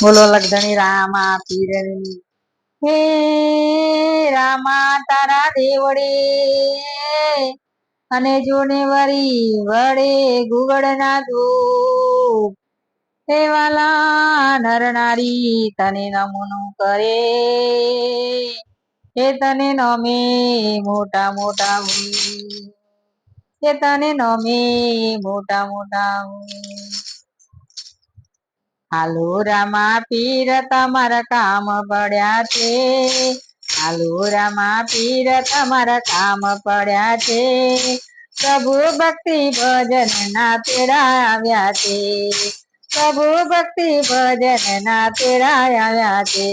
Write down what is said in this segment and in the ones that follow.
બોલો લગધણી રામા પીરની હે રામા તારા દેવડે. અને જોને વરી વડે ગુગડના ધૂપ. હે વાલા નરનારી તને નમનું કરે. હે તને નમે મોટા મોટા હે તને નમે મોટા મોટા હાલો રામા પીર તમારા કામ પડ્યા છે. આલુરામાં પીર તમારા કામ પડ્યા છે. પ્રભુ ભક્તિ ભજન ના તેડા આવ્યા છે. પ્રભુ ભક્તિ ભજન ના પેડા આવ્યા છે.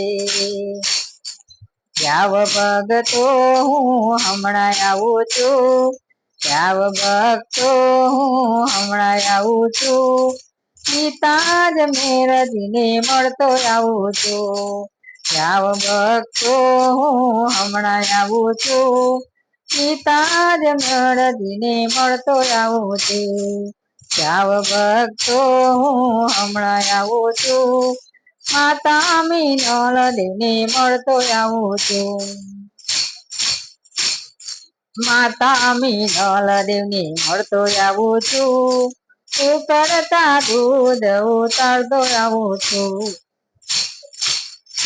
જાવ ભગતો હું હમણાં આવું છું. જાવ ભક્તો, હું હમણાં આવું છું. પિતા જ મેરજીને મળતો આવું છું. જાવ ભક્તો, હું હમણાં આવું છું. પિતા જ મેરજીને મળતો આવું છું. જાવ ભક્તો, હું હમણાં આવું છું. માતા મીનળ દેને મળતો આવું છું. માતા મીનળ દેવને મળતો આવું છું. ઉકળતા દૂધ ઉતારતો આવું છું.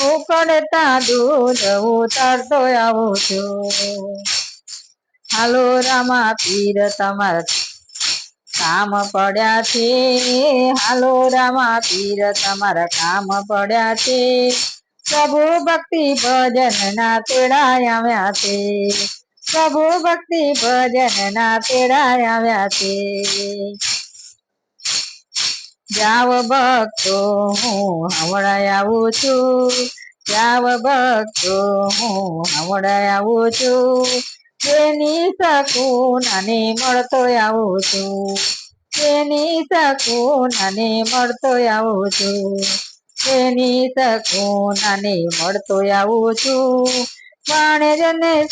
ઉકળતા દૂધ ઉતારતો આવું છું. હાલો રામા પીર તમારા કામ પડ્યા છે. હાલો રામા પીર તમારા કામ પડ્યા છે. પ્રભુ ભક્તિ ભજન ના તેડા આવ્યા છે. પ્રભુ ભક્તિ ભજન ના તેડા આવ્યા છે. જાવ ભક્તો, હું હમણાં આવું છું. જાવ ભક્તો, હું હમણાં આવું છું. તેની શકું અને મળતો આવું છું. તેની શકું અને મળતો આવું છું. તેની શકું અને મળતો આવું છું. પાણે જને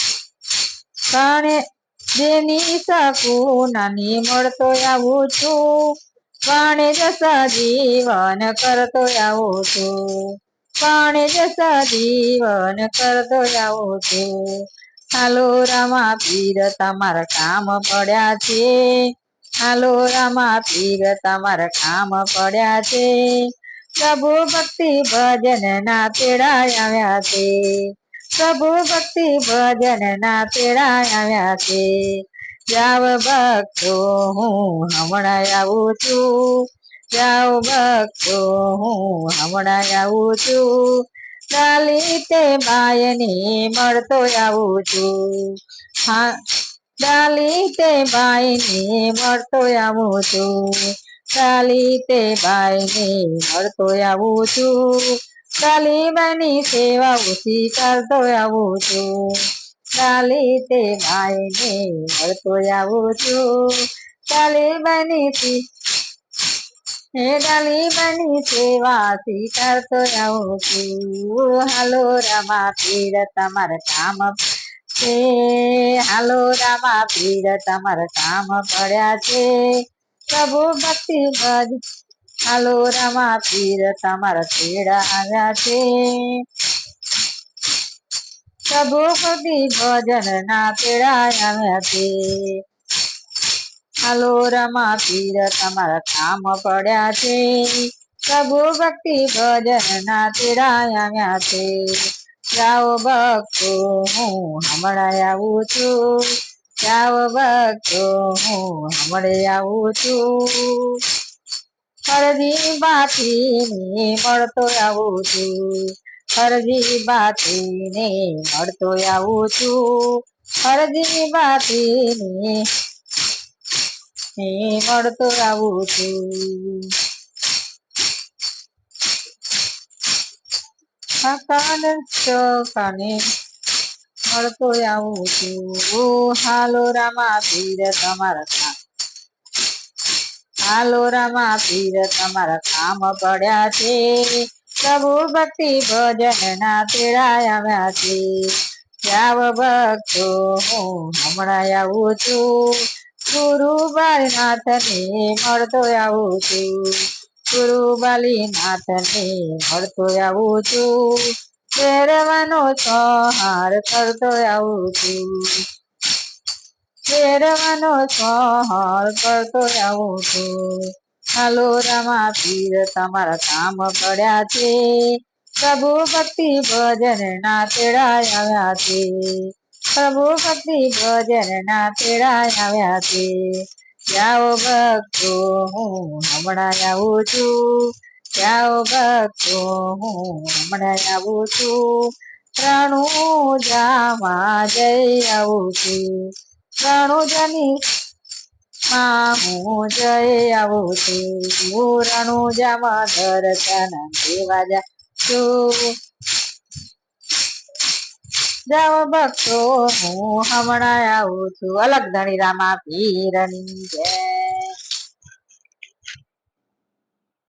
પાણે જેની શકું નાની મળતો આવું છું. પાણે જસા જીવન કરતો આવો છો. પાણી જસા જીવન કરતો આવો છો. હાલો રામા પીર, તમારા કામ પડ્યા છે. હાલો રામા પીર, તમારા કામ પડ્યા છે. પ્રભુ ભક્તિ ભજન ના તેડા આવ્યા છે. પ્રભુ ભક્તિ ભજન ના તેડા આવ્યા છે. જાવ ભક્તો, હું હમણાં આવું છું. જાવ ભક્તો, હું હમણાં આવું છું. ડાલી તે માયની મળતો આવું છું. હા ડાલી તે માયની મળતો આવું છું. ડાલી તે બાઈને મળતો આવું છું. કાલી બની સેવા ઉસી કરતો આવું છું. ડાલી તે માયને મળતો આવું છું. બની બાની હે ડાલી બાની વાસી કરતો આવું છું. હાલો રમા, પીર તમારા કામ છે. હાલો રમા, પીર તમારા કામ પડ્યા છે. પ્રભુ ભક્તિ ભજ. હાલો રમા, પીર તમારા પીડા આવ્યા છે. ભક્તિ ભજન ના આવ્યા છે હાલો રામા પીર, તમારા કામ પડ્યા છે. પ્રભુ ભક્તિ ભજન ના તેડા આવ્યા છે જાઓ ભક્તો, હું હમણાં આવું છું. જાઓ ભક્તો, હું હમણાં આવું છું. હરદી બાથી મળતો આવું છું. હરજી બાતીને મળતો આવું છું. ફરજી બાતીને મળતો આવું છું. કાને મળતો આવું છું. હાલો રામા પીર તમારા કામ. હાલો રામા પીર તમારા કામ પડ્યા છે. પ્રભુ ભક્તિ ભજનના ના વ્યાસી. જાવ ભક્તો, હું હમણાં આવું છું. ગુરુ નાથ ને મળતો આવું છું. ગુરુ બાલીનાથને મળતો આવું છું. ફેરવાનો સંહાર કરતો આવું છું. ફેરવાનો સંહાર કરતો આવું છું. હાલો રામા પીર, તમારા કામ પડ્યા છે. પ્રભુ ભક્તિ ભજન ના તેડા આવ્યા છે. પ્રભુ ભક્તિ ભજન ના તેડા આવ્યા છે. જાઓ ભક્તો, હું હમણાં આવું છું. જાઓ ભક્તો, હું હમણાં આવું છું. રણુજામાં જઈ આવું છું. રણુજાની માં હું જઈ આવું છું. હું રણુજામાં દર્શન દેવા જા છું જાઓ ભક્તો હું હમણાં આવું છું અલગ ધણી રામા પીરની જય